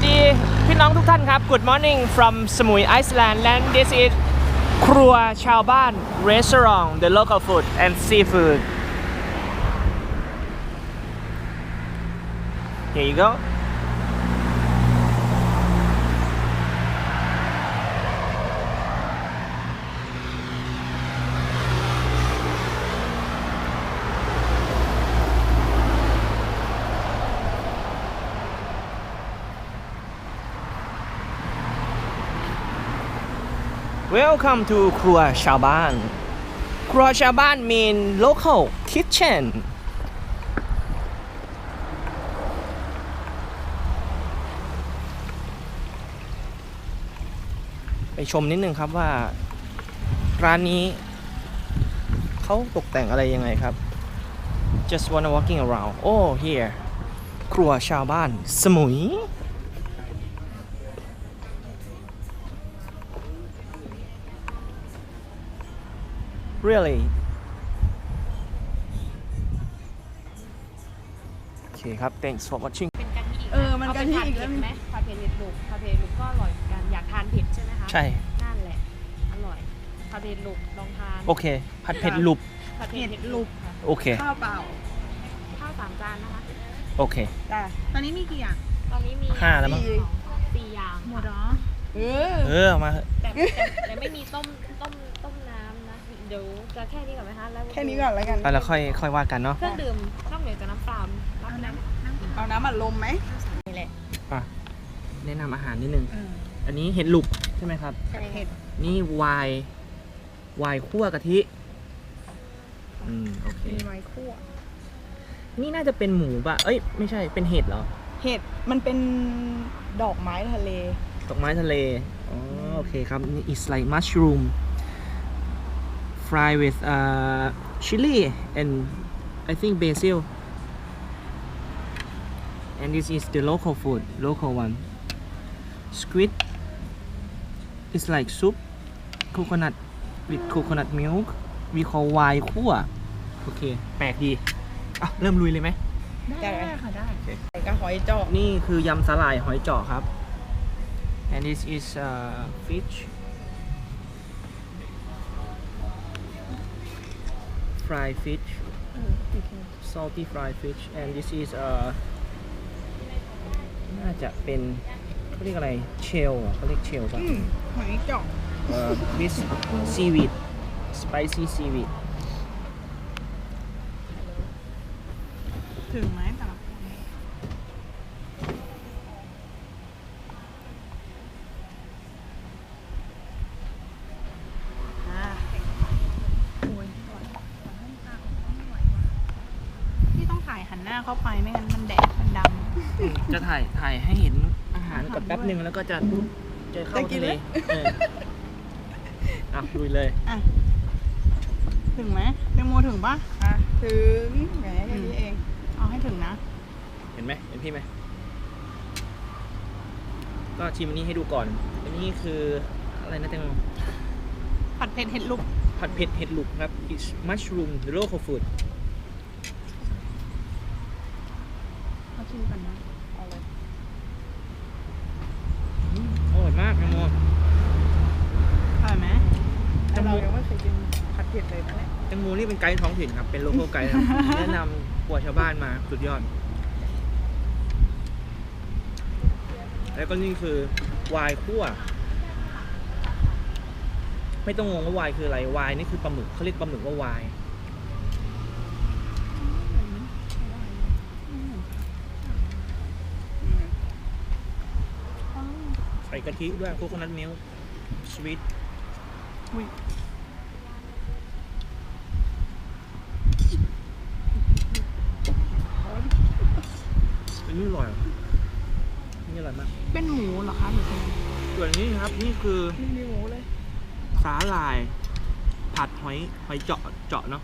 สดีพี่น้องทุกท่านครับ Good morning from สมุยไอซ์แลนด์ and this is ครัวชาวบ้าน restaurant the local food and seafood here you go Welcome to ครัวชาวบ้าน ครัวชาวบ้าน mean local kitchen ไปชมนิดนึงครับว่า ร้านนี้ เขาตกแต่งอะไรยังไงครับ just wanna walking around oh here ครัวชาวบ้าน สมุย really โอเคครับ thanks for watching เป็นกะทิอีกเออมันกะทิอีกเาแล้วไปทานเผ็ดไหมผัดเผ็ดเห็ดลูกผัดเผ็ดเห็ดลูกก็อร่อยเหมือนกันอยากทานเผ็ดใช่ไหมคะใช่ นั่นแหละอร่อยผัดเผ็ดลูกลองทานโอเค ผัดเผ็ดลุบผัดเผ็ดเห็ดลูกค่ะโอเค ข้าวเปล่าข้าวสามจานนะคะ โอเค จ้ะตอนนี้มีกี่อย่าง ตอนนี้มีห้าแล้วมั้ง สี่สี่อย่างหมดเหรอ เออ เออ มาเถอะแต่แต่แต่ไม่มีต้มต้มต้มน้ำนะ เดี๋ยวจะแค่นี้ก่อนไหมคะแล้วแค่นี้ก่อนแล้วกัน แล้วค่อยค่อยว่ากันเนาะ เครื่องดื่มนอกเหนือจากน้ำเปล่ารับน้ำเอาน้ำอัดลมไหมนี่แหละอะ แนะนำอาหารนิดนึงเอออันนี้เห็ดลุบใช่ไหมครับ ใช่เผ็ดนี่วายวายคั่วกะทิ อืม โอเค มีไม้คั่วนี่น่าจะเป็นหมูป่ะ เอ้ย ไม่ใช่ เป็นเห็ดเหรอ เห็ดมันเป็นดอกไม้ทะเล ดอกไม้ทะเล อ๋อ โอเคครับ นี่ is like mushroom fry with uh chili and I think basil and this is the local food local one squid is like soup coconut with coconut milk we call วายคั่วโอเค แปลกดีอะเริ่มลุยเลยไหมได้ค่ะได้โอเคใส่กระหอยเจาะนี่คือยำสาหร่ายหอยเจาะครับ and this is uh, fish fried fish salty fried fish and this is uh น่าจะเป็นเขาเรียกอะไรเชลเขาเรียกเชลป่ะ อืมหอยเจาะ เอ่อ this seaweed spicy seaweed ถึงไหม นหน้าเข้าไปไม่งั้นมันแดดมันดำจะถ่ายถ่ายให้เห็นอาหารก่อนแป๊บหนึ่งแล้วก็จะจะเข้าจะกินทะเลเลยเอออะลุยเลยอะถึงไหมแตงโมถึงปะอะถึงแหมแค่นี้เอง เอาให้ถึงนะเห็นไหมเห็นพี่ไหมก็ชิมอันนี้ให้ดูก่อน อันนี้คืออะไรนะแตงโมผัดเผ็ดเห็ดลูกผัดเผ็ดเห็ดหลุกครับ it's mushroom the local food เขา ชิมกันนะเอาเลยอืมอร่อยมากแตงโมอร่อยไหมแตงโมเรายังไม่เคยกินผัดเผ็ดเลยนะเนี่ยแตงโมนี่เป็นไกด์ท้องถิ่นครับ เป็น local ไกด์ครับ แนะนำครัวชาวบ้านมาสุดยอด แล้วก็นี่คือวายคั่ว ไม่ต้องงงว่าวายคืออะไร วายนี่คือปลาหมึกเขาเรียกปลาหมึกว่าวาย ใส่ กะทิด้วยโคโคนัทมิลค์สวีทอุ้ยอันนี้อร่อยอันนี่อร่อยมาก เป็นหมูเหรอคะหรือเป็นส่วนนี้ครับนี่คือไม่มีหมูเลยสาหร่าย ผัดหอยหอยเจาะเจาะเนาะ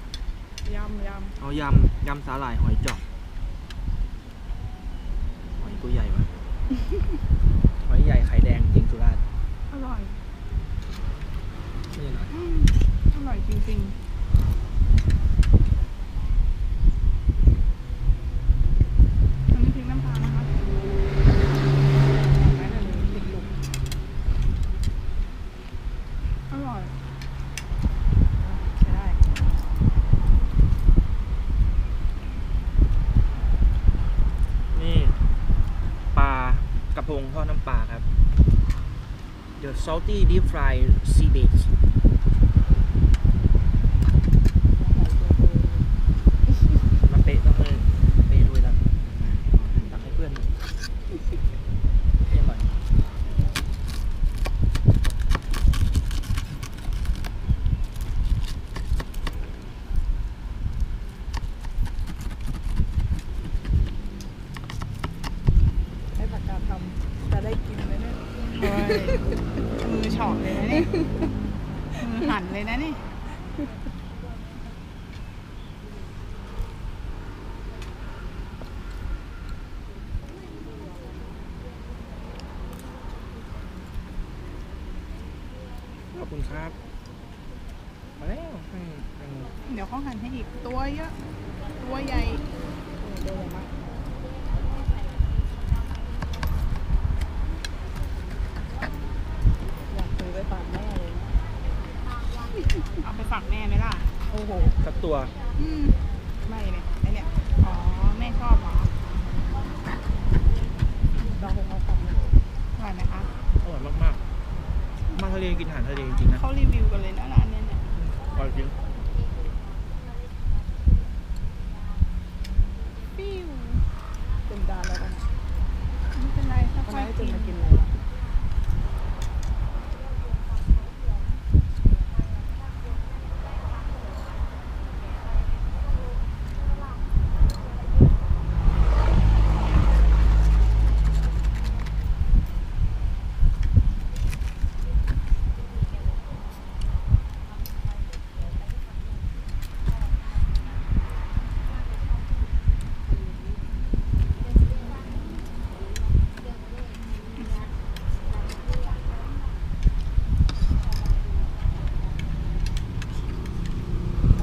ยำยเอายำยำสาหร่ายหอยเจาะหอยตัวใหญ่มากหอย ใหญ่ไข่แดงจริงสุราษฎร์ำอร่อยนี่หน่อยอืมอร่อยจริงๆ salty deep fried sea bass มือหั่นเลยนะนี่ ขอบคุณครับ มาแล้วให้แตงโมเดี๋ยวเขาหั่นให้อีกตัวเยอะ ตัวใหญ่ตัวใหญ่มากอยากซื้อไปฝากแม่เลยเอาไปฝากแม่ไหมล่ะ โอ้โห สัก ตัว อืมไม่เลยไอเนี่ยอ๋อแม่ชอบเหรอเราคงเอากลับมาอร่อยไหมคะอร่อยมากๆ มาทะเลกินอาหารทะเลจริงๆนะเขารีวิวกันเลยนะร้านเนี้ยเนี่ยอร่อยจริงปิ้วเป็นดานแล้วกันไม่เป็นไรค่อยๆกินมากินอะไร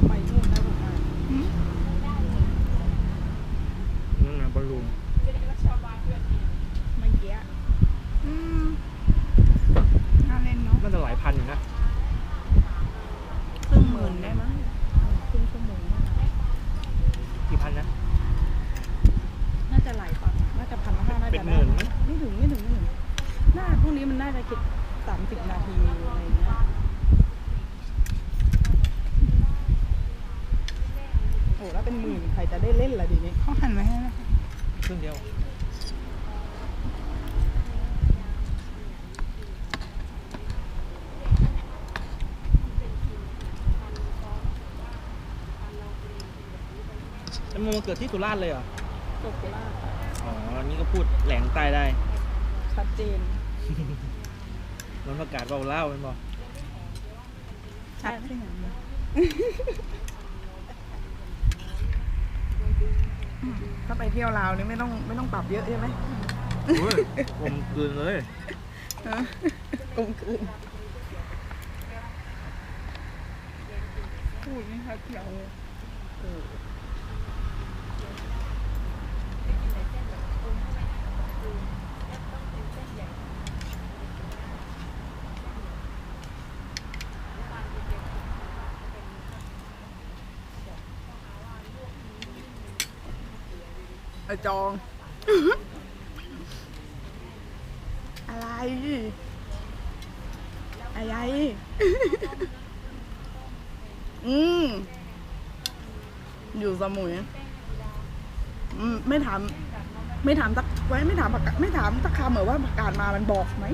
ไปนู่นได้หมดเลย นั่นนะบอลลูน เมื่อกี้อะอืมน่าเล่นเนาะ น่าจะหลายพันอยู่นะ ครึ่งหมื่นได้มั้งครึ่งชั่วโมง กี่พันนะ น่าจะหลายพันน่าจะพันห้าน่า เป็ จะ นหมื่นไหม ไม่ถึงไม่ถึงไม่ถึงน่าพวกนี้มันน่าจะคิดสามสิ บนาทีอะไรอย่างเงี้ยโอ้แล้วเป็นหมื่นใครจะได้เล่นล่ะดีนี้เขาหันไว้ให้แล้วครึ่งเดียวแล้วมันมาเกิดที่สุราษฎร์เลยเหรอ จบล่าอ๋อ นี่ก็พูดแหลงใต้ได้ ชัดเจน มันประกาศเบาเล่าเป็นบอกชัดที่ไหนถ้าไปเที่ยวลาวนี่ไม่ต้องไม่ต้องปรับเยอะใช่ไหมโอ้ยผมกลืนเลยกลมกลืนพูดไม่ชัดเขียว จอง อะไร อะไร อืม อยู่สมุย อืม ไม่ถาม ไม่ถามตักไว้ไม่ถามปากกาไม่ถามตะคำเหมือนว่าประกาศมามันบอกไหม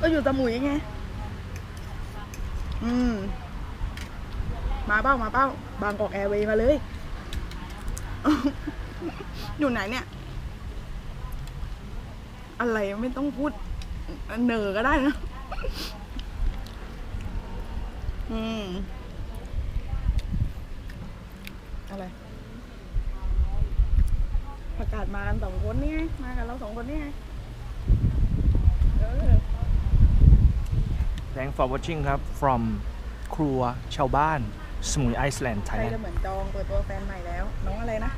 ก็อยู่สมุยไง อืม มาเป้ามาเป้า บางกอกแอร์เวย์มาเลย อยู่ไหนเนี่ย อะไรไม่ต้องพูดเหนอก็ได้นะ อืม อะไร ประกาศมากันสองคนนี่ไง มากันเราสองคนนี่ไง เออ Thanks for watching ครับ from ครัวชาวบ้าน สมุยไอซ์แลนด์ไทยแลนจะด์เหมือนจองเปิดตัวแฟนใหม่แล้ว น้องอะไรนะ